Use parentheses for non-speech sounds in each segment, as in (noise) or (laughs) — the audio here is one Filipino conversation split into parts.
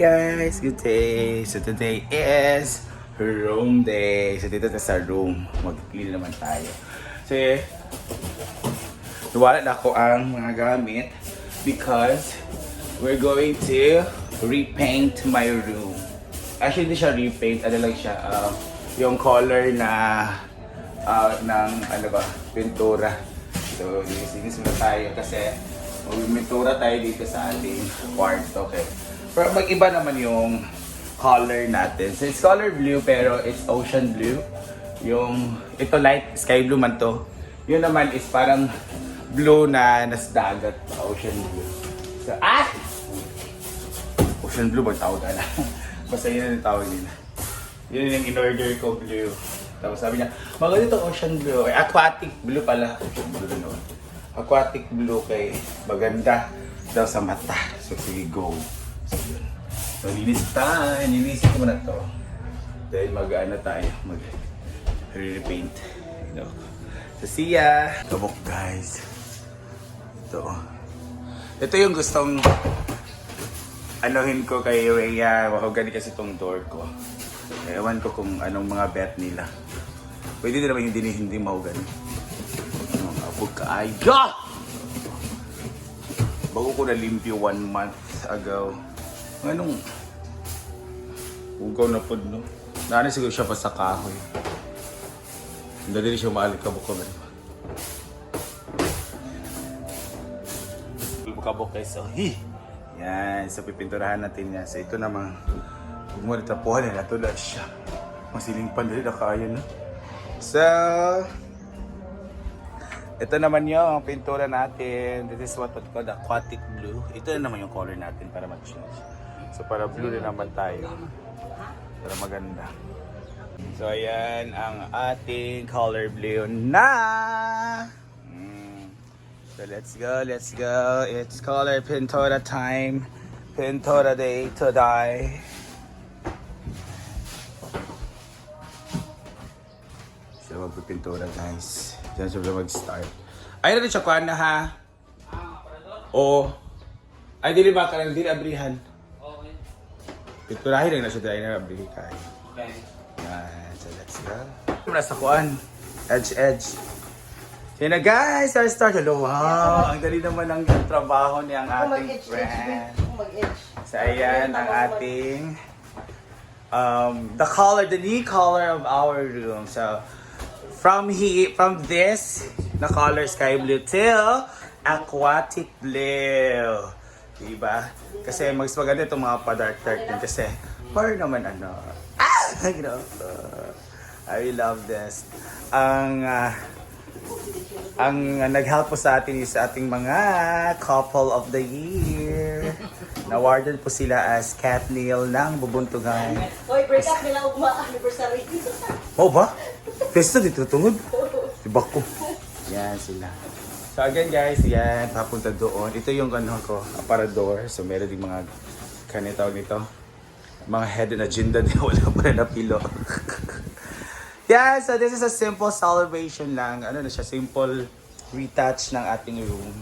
Guys, good day. So today is room day. So dito na sa room. Mag-clean naman tayo. So, Nawala na ako ang mga gamit because we're going to repaint my room. Actually, hindi siya repaint. Ano lang siya, uh, yung color na uh, ng ano ba, pintura. So, linis muna tayo kasi mag-pintura tayo dito sa ating kwarto. Okay. Pero mag-iba naman yung color natin. So, it's color blue pero it's ocean blue. Yung, ito light sky blue man to. Yun naman is parang blue na nas dagat ocean blue. So, ah! Ocean blue ba tawag na? (laughs) Basta yun ang tawag nila. Yun yung in-order ko, blue. Tapos sabi niya, maganda itong ocean blue. Ay, aquatic blue pala. Ocean blue naman. Aquatic blue kay maganda daw sa mata. So, sige, go. So, linis tayo. Linisin ko muna to. Dahil mag-ano tayo, mag-repaint. You know. So, see ya! Kabok, guys. Ito. Ito yung gustong anuhin ko kay Rhea. Mahogany kasi itong door ko. Ewan ko kung anong mga bet nila. Pwede din naman hindi hindi mahogany. Ano nga po kaayo! Bago ko nalimpyo one month ago. Anong Ugaw na po, no? Naanin siguro siya pa sa kahoy. Hindi din siya maalikabok ko man. Kabok kayo so hi. Yan, so pipinturahan natin yan. So ito naman, huwag mo nitapuhan na natulad siya. Masiling pa na kaya na. So, ito naman yung pintura natin. This is what we call the aquatic blue. Ito na naman yung color natin para mag-change. So para blue din naman tayo. Para maganda. So ayan ang ating color blue na. Mm. So let's go, let's go. It's color pintura time. Pintura day to die. Siya magpipintura guys. Diyan siya mag-start. Ay na rin siya na ha. Oo. Ay dili ba ka lang dili abrihan. Okay. Pinturahin lang na siya dahil na abrihan kayo. Okay. Yan, so let's go. Muna sa kuan. Edge, edge. Yan na guys, let's start. Hello, wow. Ang dali naman ng trabaho ni ang ating friend. So ayan ang ating um, the color, the new color of our room. So from he, from this, na color sky blue till aquatic blue. Diba? Kasi mas maganda itong mga pa-dark dark din kasi para naman ano. Ah! (laughs) Uh, I love this. Ang ah, ang nag-help po sa atin is ating mga couple of the year. Na-awarded po sila as Cat Neil ng Bubuntugan. Hoy, break up nila ugma anniversary. Oh ba? Pesta dito tungod. Diba ko? Yan sila. So again guys, yan, papunta doon. Ito yung ano ko, aparador. So meron ding mga, kanina tawag nito, mga hidden agenda din. (laughs) Wala pa na napilo. (laughs) yeah, so this is a simple celebration lang. Ano na siya, simple retouch ng ating room.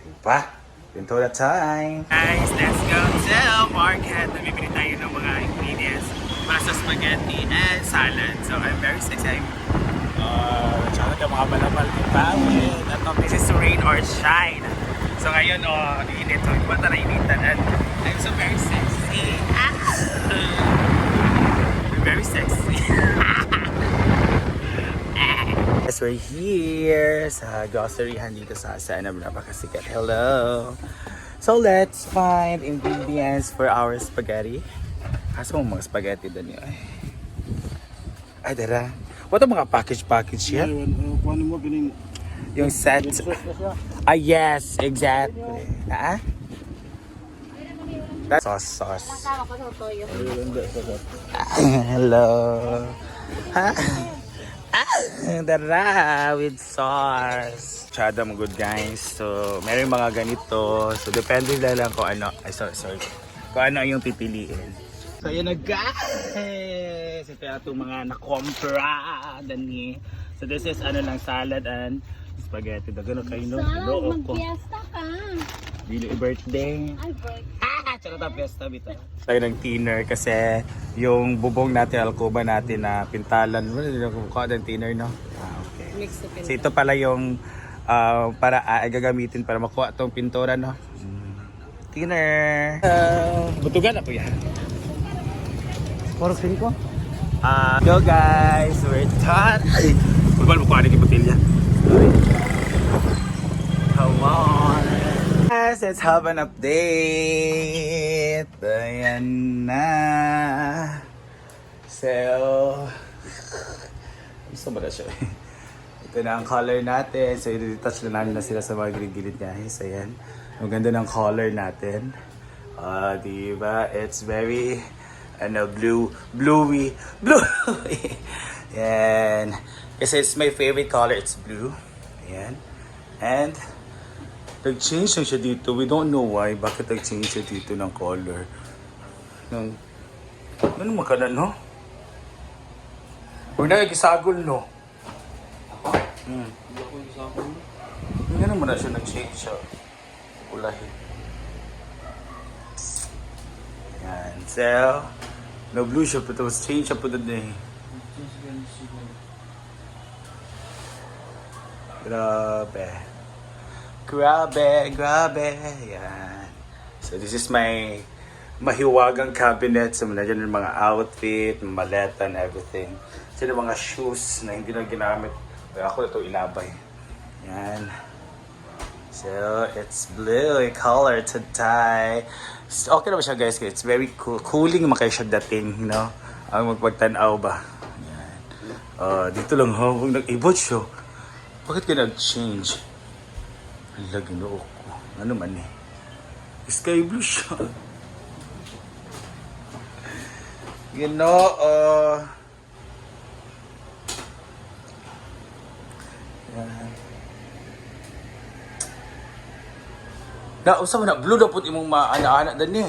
Diba? Pintura time! Guys, let's go to market. Namimili tayo ng mga ingredients para sa spaghetti and salad. So I'm very excited. Uh, mga malamal ni Pawin. At uh, this is rain or shine. So ngayon, oh, init. So, iba na initan. And I'm so very sexy. Ah! I'm very sexy. (laughs) Yes, we're here sa groceryhan dito sa Asanam Napakasikat. Hello! So let's find ingredients for our spaghetti. Kaso mga spaghetti doon yun. Ay, dara. What ang mga package-package yan? Kuhanin mo ganing Yung set. Ah, yes, exactly. Ah? That's sauce, sauce. Hello. Ha? Ah, dara with sauce. Chada mo good guys. So, meron mga ganito. So, depende na lang kung ano. Ay, sorry, sorry. Kung ano yung pipiliin. So, yun na guys. Ito yung itong mga nakompra. Dani. So, this is ano lang salad and spaghetti. Dagano kayo no? Hello, ako. Magpiesta ka. Dili birthday. Ay, bird. Ah, Charot pesta bita. Tayo ng thinner kasi yung bubong natin, alcoba natin na pintalan. Wala din ako mukha ng thinner, no? Ah, okay. Mix na So ito pala yung ah, para uh, gagamitin para makuha tong pintura, no? Thinner. Uh, butugan na po yan. Puro pin ko. Ah, go guys, we're done. Kulbal mo yung botilya. Sorry. Come on. Yes, let's have an update. Ayan na. So, gusto mo na siya. Ito na ang color natin. So, i-touch na namin na sila sa mga gilid-gilid guys. Ayan. Ang ganda ng color natin. Ah, di ba? It's very, ano, blue, bluey, (laughs) bluey. Yan. Kasi it's my favorite color. It's blue. Ayan. And, nag-change lang siya dito. We don't know why. Bakit nag-change siya dito ng color. Ng, ano makanan, no? Huwag na nag-isagol, no? Hmm. Hindi naman na siya nag-change siya. Ulahin. Yan. So, no blue siya po. Tapos change siya po doon eh. Grabe. Grabe, grabe. Yan. So, this is my mahiwagang cabinet. So, nandiyan yung mga outfit, maleta, and everything. So, yung mga shoes na hindi na ginamit. Kaya ako ito inabay. Yan. So, it's blue color to tie. So, okay naman siya guys. It's very cool. Cooling makaya siya dating, you know? Ang magpagtanaw ba. Yan. Uh, dito lang ha. Huwag nag-ibot siya. Bakit ka nag-change? Ang lagi na ako. Ano man eh. Sky blue siya. You know, uh... Yan. Na, usa man na blue daw put imong maana-ana dan ni.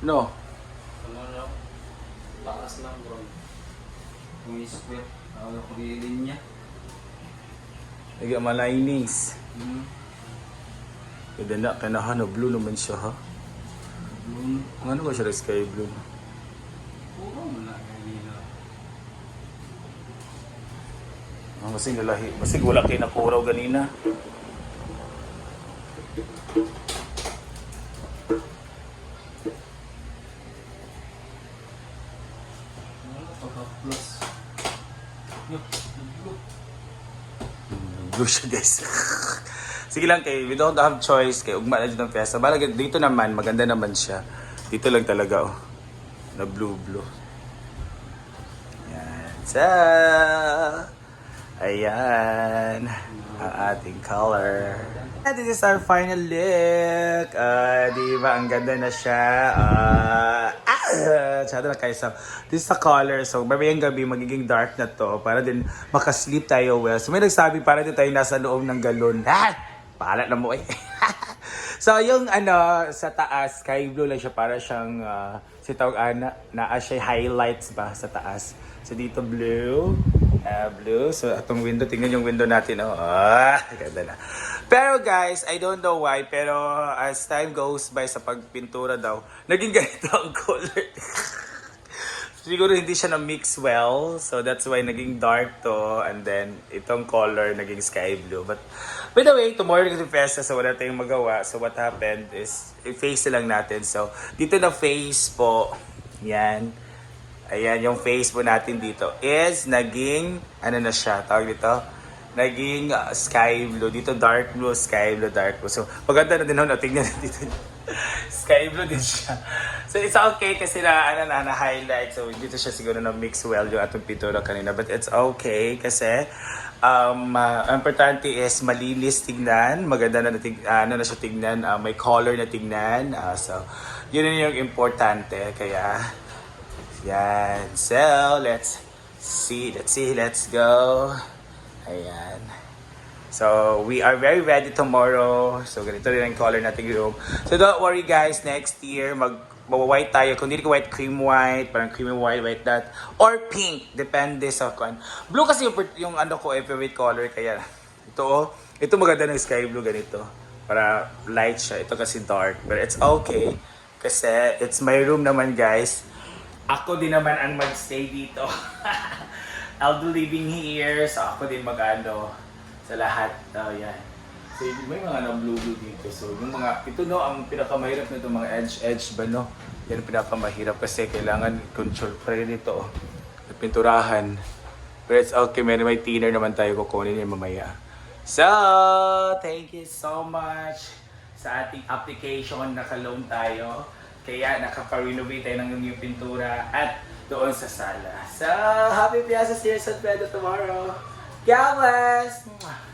No. Ano lang? Bro. Square, ako ko linya. Lagi ang linings. Hmm. Kada na kanahan na blue naman siya ha. Blue. Ano ba siya sky blue? Puro mo na kanina. Ang masig lalahi. Masig wala kayo nakuraw ganina. Ano pagka plus? Yup, blue. Blue siya guys. Sige lang kay, we don't have choice kay ugma na dito ng fiesta. Bala dito naman, maganda naman siya. Dito lang talaga oh. Na blue blue. Yan. So, ayan. Ang ating color. This is our final look. Ah, di ba? Ang ganda na siya. Ah, ah, Tsada na kayo. So, this is the color. So, mamayang gabi, magiging dark na to. Para din makasleep tayo well. So, may nagsabi para din tayo nasa loob ng galon. Ha! Pahala na mo eh. (laughs) so, yung ano, sa taas, sky blue lang siya. Para siyang, uh, si tawag ana, naa siya highlights ba sa taas. So, dito blue. Ah, blue. So, atong window, tingnan yung window natin. Oh. Ah, (laughs) ganda na. Pero guys, I don't know why, pero as time goes by sa pagpintura daw, naging ganito ang (laughs) color. Siguro hindi siya na-mix well, so that's why naging dark to, and then itong color naging sky blue. But by the way, tomorrow kasi fiesta, so wala tayong magawa. So what happened is, i-face lang natin. So dito na face po, yan. Ayan, yung face po natin dito is naging, ano na siya, tawag dito, naging uh, sky blue. Dito dark blue, sky blue, dark blue. So, maganda na din ako natingnan (laughs) dito. sky blue din siya. So, it's okay kasi na, ano na, na highlight. So, dito siya siguro na mix well yung atong pintura kanina. But it's okay kasi um, uh, importante is malinis tignan. Maganda na, natig, ano na siya tignan. uh, may color na tignan. Uh, so, yun na yung importante. Kaya, yan. So, let's see. Let's see. Let's go. Ayan. So, we are very ready tomorrow. So, ganito rin ang color nating room. So, don't worry guys. Next year, mag white tayo. Kung hindi ko white, cream white. Parang creamy white, white that. Or pink. Depende sa kung. Blue kasi yung, yung ano ko, eh, favorite color. Kaya, ito oh. Ito maganda ng sky blue ganito. para light siya. Ito kasi dark. But it's okay. Kasi it's my room naman guys. Ako din naman ang magstay dito. (laughs) I'll be living here. So ako din mag-ano sa lahat. Oh, yan. So may mga na-blue-blue dito. So yung mga, ito no, ang pinakamahirap nito mga edge-edge ba no? Yan ang pinakamahirap kasi kailangan control pa rin ito. At pinturahan. But it's okay, may, may thinner naman tayo kukunin yan mamaya. So, thank you so much sa ating application. Naka-loan tayo. Kaya nakapa-renovate tayo ng new pintura at doon sa sala. So, happy Piazza Series at Pedro tomorrow. God bless!